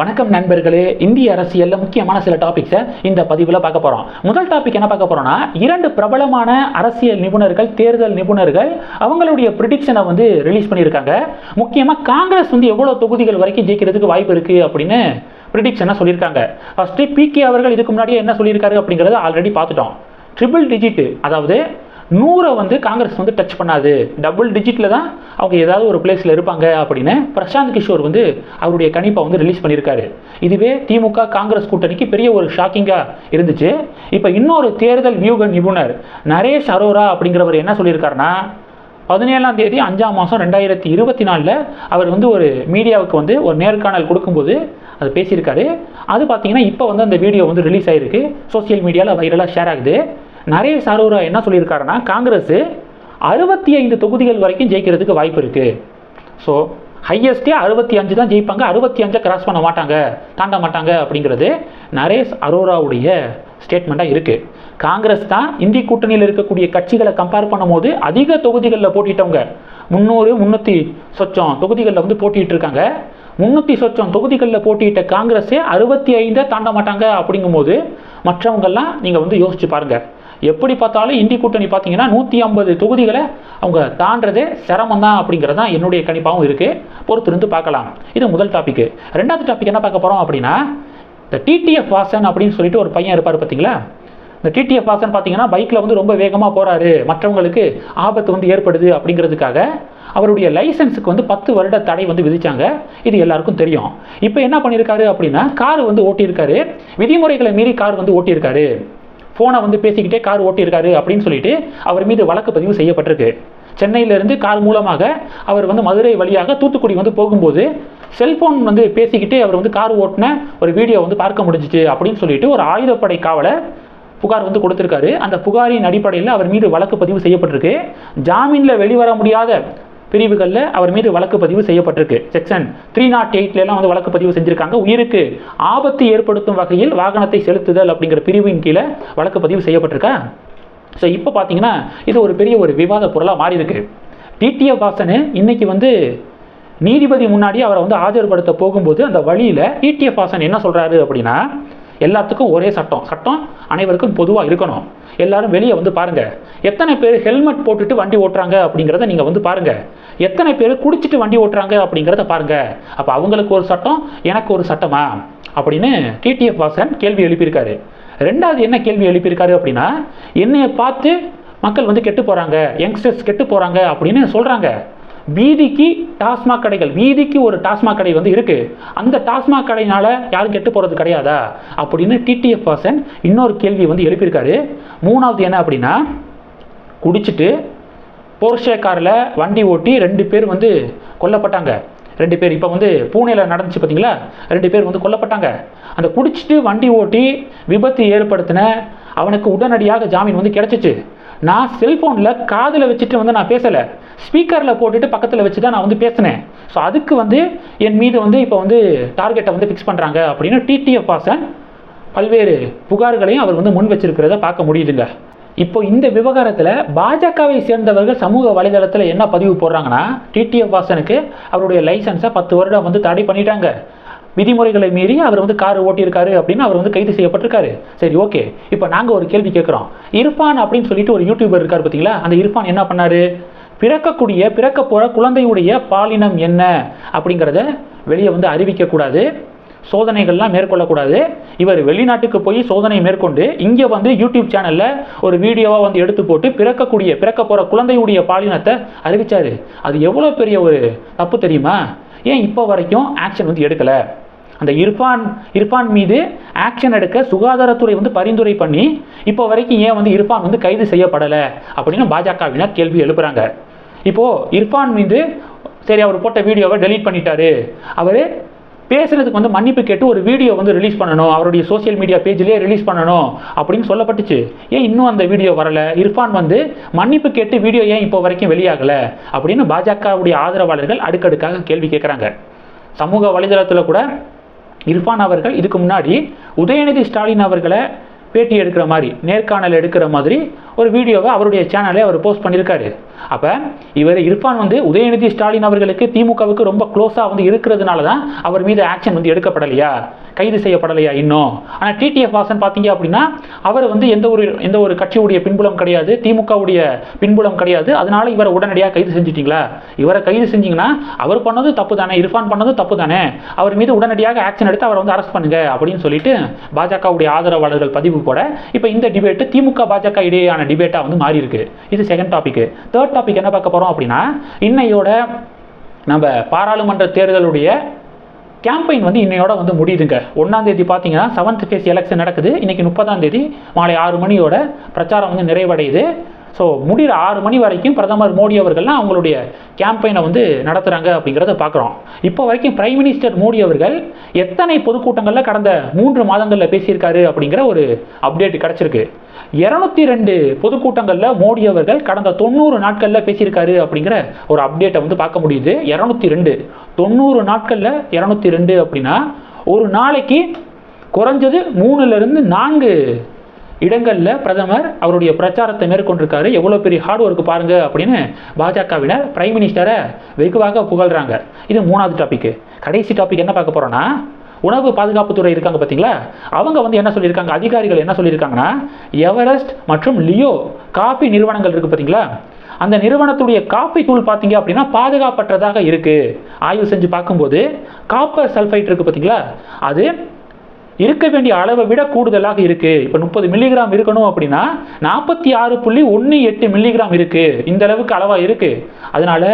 வணக்கம் நண்பர்களே இந்திய அரசியலில் முக்கியமான சில டாபிக்ஸை இந்த பதிவில் பார்க்க போகிறோம் முதல் டாபிக் என்ன பார்க்க போகிறோம்னா இரண்டு பிரபலமான அரசியல் நிபுணர்கள் தேர்தல் நிபுணர்கள் அவங்களுடைய ப்ரிடிக்ஷனை வந்து ரிலீஸ் பண்ணியிருக்காங்க. முக்கியமாக காங்கிரஸ் வந்து எவ்வளோ தொகுதிகள் வரைக்கும் ஜெயிக்கிறதுக்கு வாய்ப்பு இருக்குது அப்படின்னு ப்ரிடிக்ஷனை சொல்லியிருக்காங்க. ஃபஸ்ட்டு பிகே அவர்கள் இதுக்கு முன்னாடியே என்ன சொல்லியிருக்காரு அப்படிங்கிறத ஆல்ரெடி பார்த்துட்டோம். ட்ரிபிள் டிஜிட் அதாவது நூறை வந்து காங்கிரஸ் வந்து டச் பண்ணாது. டபுள் டிஜிட்டில் தான் அவங்க ஏதாவது ஒரு பிளேஸில் இருப்பாங்க அப்படின்னு பிரசாந்த் கிஷோர் வந்து அவருடைய கணிப்பை வந்து ரிலீஸ் பண்ணியிருக்காரு. இதுவே திமுக காங்கிரஸ் கூட்டணிக்கு பெரிய ஒரு ஷாக்கிங்காக இருந்துச்சு. இப்போ இன்னொரு தேர்தல் வியூக நிபுணர் நரேஷ் அரோரா அப்படிங்கிறவர் என்ன சொல்லியிருக்காருன்னா பதினேழாம் தேதி அஞ்சாம் மாதம் ரெண்டாயிரத்தி இருபத்தி நாலில் அவர் வந்து ஒரு மீடியாவுக்கு வந்து ஒரு நேர்காணல் கொடுக்கும்போது அது பேசியிருக்காரு. அது பார்த்தீங்கன்னா இப்போ வந்து அந்த வீடியோ வந்து ரிலீஸ் ஆகிருக்கு சோஷியல் மீடியாவில் வைரலாக ஷேர் ஆகுது. நரேஷ் அரோரா என்ன சொல்லியிருக்காருன்னா காங்கிரஸ் அறுபத்தி ஐந்து தொகுதிகள் வரைக்கும் ஜெயிக்கிறதுக்கு வாய்ப்பு இருக்குது ஸோ ஹையஸ்டே அறுபத்தி அஞ்சு தான் ஜெயிப்பாங்க. அறுபத்தி அஞ்சை கிராஸ் பண்ண மாட்டாங்க. தாண்ட மாட்டாங்க அப்படிங்கிறது நரேஷ் அரோராவுடைய ஸ்டேட்மெண்ட்டாக இருக்குது காங்கிரஸ் தான் இந்தி கூட்டணியில் இருக்கக்கூடிய கட்சிகளை கம்பேர் பண்ணும்போது அதிக தொகுதிகளில் போட்டிட்டவங்க. முந்நூறு முந்நூற்றி சொச்சம் தொகுதிகளில் வந்து போட்டிகிட்டு இருக்காங்க. முந்நூற்றி சொச்சம் தொகுதிகளில் போட்டியிட்ட காங்கிரஸே அறுபத்தி ஐந்தை தாண்ட மாட்டாங்க அப்படிங்கும்போது மற்றவங்கெல்லாம் நீங்கள் வந்து யோசிச்சு பாருங்கள் எப்படி பார்த்தாலும் இந்தி கூட்டணி பார்த்தீங்கன்னா நூற்றி ஐம்பது தொகுதிகளை அவங்க தாண்டதே சிரமம் தான் அப்படிங்கிறது தான் என்னுடைய கணிப்பாகவும் இருக்குது பொறுத்திருந்து பார்க்கலாம். இது முதல் டாபிக் ரெண்டாவது டாபிக் என்ன பார்க்க போகிறோம் அப்படின்னா இந்த டிடிஎஃப் வாசன் அப்படின்னு சொல்லிட்டு ஒரு பையன் இருப்பார் பார்த்தீங்களா? இந்த டிடிஎஃப் வாசன் பார்த்தீங்கன்னா பைக்கில் வந்து ரொம்ப வேகமாக போகிறாரு மற்றவங்களுக்கு ஆபத்து வந்து ஏற்படுது அப்படிங்கிறதுக்காக அவருடைய லைசன்ஸுக்கு வந்து பத்து வருட தடை வந்து விதித்தாங்க இது எல்லாருக்கும் தெரியும். இப்போ என்ன பண்ணியிருக்காரு அப்படின்னா கார் வந்து ஓட்டியிருக்காரு. விதிமுறைகளை மீறி கார் வந்து ஓட்டியிருக்காரு. ஃபோனை வந்து பேசிக்கிட்டே கார் ஓட்டியிருக்காரு அப்படின்னு சொல்லிட்டு அவர் மீது வழக்கு பதிவு செய்யப்பட்டிருக்கு. சென்னையிலிருந்து கார் மூலமாக அவர் வந்து மதுரை வழியாக தூத்துக்குடி வந்து போகும்போது செல்போன் வந்து பேசிக்கிட்டே அவர் வந்து கார் ஓட்டின ஒரு வீடியோ வந்து பார்க்க முடிஞ்சிச்சு அப்படின்னு சொல்லிட்டு ஒரு ஆயுதப்படை காவலை புகார் வந்து கொடுத்துருக்காரு. அந்த புகாரின் அடிப்படையில் அவர் மீது வழக்கு பதிவு செய்யப்பட்டிருக்கு. ஜாமீனில் வெளிவர முடியாத பிரிவுகளில் அவர் மீது வழக்கு பதிவு செய்யப்பட்டிருக்கு. செக்ஷன் த்ரீ நாட் எயிட்லாம் வந்து வழக்கு பதிவு செஞ்சுருக்காங்க. உயிருக்கு ஆபத்து ஏற்படுத்தும் வகையில் வாகனத்தை செலுத்துதல் அப்படிங்கிற பிரிவின் கீழே வழக்கு பதிவு செய்யப்பட்டிருக்கா? ஸோ இப்போ பார்த்தீங்கன்னா இது ஒரு பெரிய ஒரு விவாத பொருளாக மாறி இருக்கு டிடிஎஃப் வாசனு இன்னைக்கு வந்து நீதிபதி முன்னாடி அவரை வந்து ஆஜர்படுத்த போகும்போது அந்த வழியில் டிடிஎஃப் வாசன் என்ன சொல்கிறாரு அப்படின்னா எல்லாத்துக்கும் ஒரே சட்டம். சட்டம் அனைவருக்கும் பொதுவாக இருக்கணும். எல்லாரும் வெளியே வந்து பாருங்கள் எத்தனை பேர் ஹெல்மெட் போட்டுட்டு வண்டி ஓட்டுறாங்க அப்படிங்கிறத நீங்கள் வந்து பாருங்கள் எத்தனை பேர் குடிச்சிட்டு வண்டி ஓட்டுறாங்க அப்படிங்கிறத பாருங்கள் அப்போ அவங்களுக்கு ஒரு சட்டம் எனக்கு ஒரு சட்டமா? அப்படின்னு டிடிஎஃப் வாசன் கேள்வி எழுப்பியிருக்காரு. ரெண்டாவது என்ன கேள்வி எழுப்பியிருக்காரு அப்படின்னா என்னையை பார்த்து மக்கள் வந்து கெட்டு போகிறாங்க யங்ஸ்டர்ஸ் கெட்டு போகிறாங்க அப்படின்னு சொல்கிறாங்க வீதிக்கு டாஸ்மாக் கடைகள் வீதிக்கு ஒரு டாஸ்மாக் கடை வந்து இருக்கு. அந்த டாஸ்மாக் கடையினால யாரும் கெட்டு போகிறது கிடையாதா? அப்படின்னு டிடிஎஃப் பர்சன் இன்னொரு கேள்வி வந்து எழுப்பியிருக்காரு. மூணாவது என்ன அப்படின்னா குடிச்சிட்டு போர்ஷே காரில் வண்டி ஓட்டி ரெண்டு பேர் வந்து கொல்லப்பட்டாங்க. ரெண்டு பேர் இப்போ வந்து பூனேல நடந்துச்சு பார்த்தீங்களா ரெண்டு பேர் வந்து கொல்லப்பட்டாங்க. அந்த குடிச்சிட்டு வண்டி ஓட்டி விபத்து ஏற்படுத்தின அவனுக்கு உடனடியாக ஜாமீன் வந்து கிடச்சிச்சு. நான் செல்ஃபோனில் காதில் வச்சுட்டு வந்து நான் பேசலை. ஸ்பீக்கரில் போட்டுட்டு பக்கத்தில் வச்சு தான் நான் வந்து பேசினேன். ஸோ அதுக்கு வந்து என் மீது வந்து இப்போ வந்து டார்கெட்டை வந்து ஃபிக்ஸ் பண்ணுறாங்க அப்படின்னு டிடிஎஃப் பாசன் பல்வேறு புகார்களையும் அவர் வந்து முன் வச்சிருக்கிறத பார்க்க முடியுதுங்க. இப்போ இந்த விவகாரத்தில் பாஜகவை சேர்ந்தவர்கள் சமூக வலைதளத்தில் என்ன பதிவு போடுறாங்கன்னா டிடிஎஃப் வாசனுக்கு அவருடைய லைசன்ஸை பத்து வருடம் வந்து தடை பண்ணிட்டாங்க. விதிமுறைகளை மீறி அவர் வந்து கார் ஓட்டியிருக்காரு அப்படின்னு அவர் வந்து கைது செய்யப்பட்டிருக்காரு. சரி ஓகே. இப்போ நாங்கள் ஒரு கேள்வி கேட்குறோம். இர்ஃபான் அப்படின்னு சொல்லிட்டு ஒரு யூடியூபர் இருக்கார் பார்த்தீங்களா அந்த இர்ஃபான் என்ன பண்ணார்? பிறக்கக்கூடிய பிறக்க போகிற குழந்தையுடைய பாலினம் என்ன? அப்படிங்கிறத வெளியே வந்து அறிவிக்கக்கூடாது. சோதனைகள்லாம் மேற்கொள்ளக்கூடாது. இவர் வெளிநாட்டுக்கு போய் சோதனை மேற்கொண்டு இங்கே வந்து யூடியூப் சேனலில் ஒரு வீடியோவாக வந்து எடுத்து போட்டு பிறக்கக்கூடிய பிறக்க போகிற குழந்தையுடைய பாலினத்தை அறிவித்தார் அது எவ்வளோ பெரிய ஒரு தப்பு தெரியுமா? ஏன் இப்போ வரைக்கும் ஆக்ஷன் வந்து எடுக்கலை? அந்த இர்ஃபான் இர்ஃபான் மீது ஆக்ஷன் எடுக்க சுகாதாரத்துறை வந்து பரிந்துரை பண்ணி இப்போ வரைக்கும் ஏன் வந்து இர்ஃபான் வந்து கைது செய்யப்படலை? அப்படின்னு பாஜகவினர் கேள்வி எழுப்புறாங்க. இப்போது இர்ஃபான் மீது சரி அவர் போட்ட வீடியோவை டெலீட் பண்ணிட்டாரு. அவர் பேசுறதுக்கு வந்து மன்னிப்பு கேட்டு ஒரு வீடியோ வந்து ரிலீஸ் பண்ணணும். அவருடைய சோஷியல் மீடியா பேஜ்லேயே ரிலீஸ் பண்ணணும் அப்படின்னு சொல்லப்பட்டுச்சு. ஏன் இன்னும் அந்த வீடியோ வரலை? இர்ஃபான் வந்து மன்னிப்பு கேட்டு வீடியோ ஏன் இப்போ வரைக்கும் வெளியாகலை? அப்படின்னு பாஜகவுடைய ஆதரவாளர்கள் அடுக்கடுக்காக கேள்வி கேட்குறாங்க. சமூக வலைதளத்தில் கூட இர்ஃபான் அவர்கள் இதுக்கு முன்னாடி உதயநிதி ஸ்டாலின் அவர்களை பேட்டி எடுக்கிற மாதிரி நேர்காணல் எடுக்கிற மாதிரி ஒரு வீடியோவை அவருடைய சேனலே அவர் போஸ்ட் பண்ணியிருக்காரு அப்போ இவர் இர்ஃபான் வந்து உதயநிதி ஸ்டாலின் அவர்களுக்கு திமுகவுக்கு ரொம்ப க்ளோஸாக வந்து இருக்கிறதுனால தான் அவர் மீது ஆக்ஷன் வந்து எடுக்கப்படலையா? கைது செய்யப்படலையா இன்னும்? ஆனால் டிடிஎஃப் வாசன் பார்த்தீங்க அப்படின்னா அவர் வந்து எந்த ஒரு எந்த ஒரு கட்சியுடைய பின்புலம் கிடையாது திமுகவுடைய பின்புலம் கிடையாது. அதனால இவரை உடனடியாக கைது செஞ்சிட்டிங்களா? இவரை கைது செஞ்சிங்கன்னா அவர் பண்ணது தப்பு தானே இர்ஃபான் பண்ணது தப்பு தானே. அவர் மீது உடனடியாக ஆக்ஷன் எடுத்து அவரை வந்து அரெஸ்ட் பண்ணுங்க அப்படின்னு சொல்லிட்டு பாஜகவுடைய ஆதரவாளர்கள் பதிவு போட இப்போ இந்த டிபேட்டு திமுக பாஜக இடையேயான டிபேட்டாக வந்து மாறி இருக்கு இது செகண்ட் டாபிக் தேர்ட் டாபிக் என்ன பார்க்க போகிறோம் அப்படின்னா இன்னையோட நம்ம பாராளுமன்ற தேர்தலுடைய கேம்பெயின் வந்து இன்னையோட வந்து முடியுதுங்க. ஒன்றாம் தேதி பார்த்தீங்கன்னா செவன்த் ஃபேஸ் எலெக்ஷன் நடக்குது. இன்னைக்கு முப்பதாம் தேதி மாலை ஆறு மணியோட பிரச்சாரம் வந்து நிறைவடையுது. ஸோ முடிகிற ஆறு மணி வரைக்கும் பிரதமர் மோடி அவர்கள்லாம் அவங்களுடைய கேம்பெயினை வந்து நடத்துகிறாங்க அப்படிங்கிறத பார்க்குறோம். இப்போ வரைக்கும் பிரைம் மினிஸ்டர் மோடி அவர்கள் எத்தனை பொதுக்கூட்டங்களில் கடந்த மூன்று மாதங்களில் பேசியிருக்காரு அப்படிங்கிற ஒரு அப்டேட் கிடச்சிருக்கு. இரநூத்தி ரெண்டு பொதுக்கூட்டங்களில் மோடி அவர்கள் கடந்த தொண்ணூறு நாட்களில் பேசியிருக்காரு அப்படிங்கிற ஒரு அப்டேட்டை வந்து பார்க்க முடியுது. இரநூத்தி ரெண்டு. தொண்ணூறு நாட்களில் இரநூத்தி ரெண்டு அப்படின்னா ஒரு நாளைக்கு குறைஞ்சது மூணுலேருந்து நான்கு இடங்களில் பிரதமர் அவருடைய பிரச்சாரத்தை மேற்கொண்டிருக்காரு. எவ்வளோ பெரிய ஹார்ட் ஒர்க் பாருங்க அப்படின்னு பாஜகவினர் பிரைம் மினிஸ்டரை வெகுவாக புகழ்றாங்க. இது மூணாவது டாபிக் கடைசி டாபிக் என்ன பார்க்க போறோம்னா உணவு பாதுகாப்புத்துறை இருக்காங்க பார்த்தீங்களா? அவங்க வந்து என்ன சொல்லியிருக்காங்க? அதிகாரிகள் என்ன சொல்லியிருக்காங்கன்னா எவரெஸ்ட் மற்றும் லியோ காஃபி நிறுவனங்கள் இருக்கு பார்த்தீங்களா? அந்த நிறுவனத்துடைய காப்பி தூள் பார்த்தீங்க அப்படின்னா பாதுகாப்பற்றதாக இருக்குது ஆய்வு செஞ்சு பார்க்கும்போது காப்பர் சல்ஃபைட் இருக்குது பார்த்தீங்களா? அது இருக்க வேண்டிய அளவை விட கூடுதலாக இருக்கு. இப்போ முப்பது மில்லிகிராம் இருக்கணும் அப்படின்னா நாற்பத்தி ஆறு புள்ளி ஒன்று எட்டு மில்லிகிராம் இருக்கு. இந்த அளவுக்கு அளவா இருக்கு. அதனால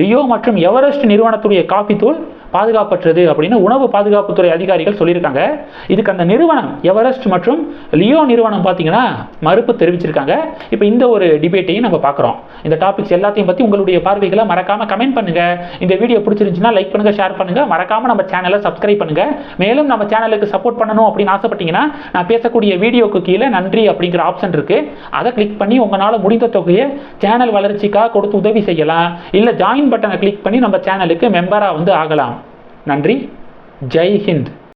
லியோ மற்றும் எவரெஸ்ட் நிறுவனத்துடைய காஃபி தூள் பாதுகாப்பற்றது அப்படின்னு உணவு பாதுகாப்புத்துறை அதிகாரிகள் சொல்லியிருக்காங்க. இதுக்கு அந்த நிறுவனம் எவரெஸ்ட் மற்றும் லியோ நிறுவனம் பார்த்தீங்கன்னா மறுப்பு தெரிவிச்சிருக்காங்க. இப்போ இந்த ஒரு டிபேட்டையும் நம்ம பார்க்குறோம் இந்த டாபிக்ஸ் எல்லாத்தையும் பற்றி உங்களுடைய பார்வைகளை மறக்காமல் கமெண்ட் பண்ணுங்கள் இந்த வீடியோ பிடிச்சிருந்துச்சுன்னா லைக் பண்ணுங்கள் ஷேர் பண்ணுங்கள் மறக்காமல் நம்ம சேனலை சப்ஸ்கிரைப் பண்ணுங்கள் மேலும் நம்ம சேனலுக்கு சப்போர்ட் பண்ணணும் அப்படின்னு ஆசைப்பட்டீங்கன்னா நான் பேசக்கூடிய வீடியோக்கு கீழே நன்றி அப்படிங்கிற ஆப்ஷன் இருக்குது அதை கிளிக் பண்ணி உங்களால் முடிந்த தொகையை சேனல் வளர்ச்சிக்காக கொடுத்து உதவி செய்யலாம். இல்லை ஜாயின் பட்டனை கிளிக் பண்ணி நம்ம சேனலுக்கு மெம்பராக வந்து ஆகலாம். நன்றி. ஜெய் ஹிந்த்.